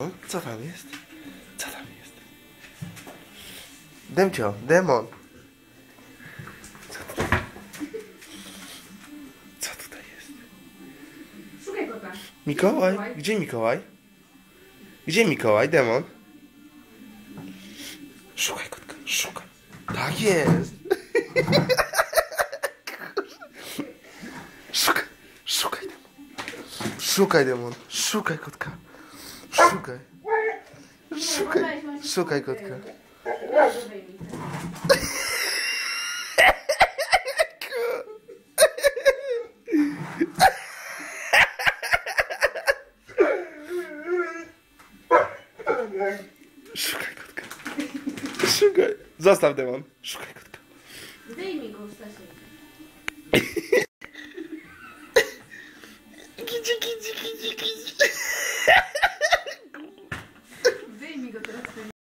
O, Co tam jest? Co tam jest? Demcio, demon. Co tutaj? Co tutaj jest? Szukaj kota. Mikołaj? Mikołaj. Gdzie Mikołaj? Gdzie Mikołaj, demon? Szukaj kotka, szukaj. Tak jest. Szukaj, szukaj demon. Szukaj demon, szukaj kotka. Szukaj. Szukaj, szukaj kotka. Szukaj kotka. Szukaj. Zostaw demon. Szukaj kotka. Zdejmij go, Stasiek. Kidzi, kidzi, kidzi, kidzi. Книга «Трансфер».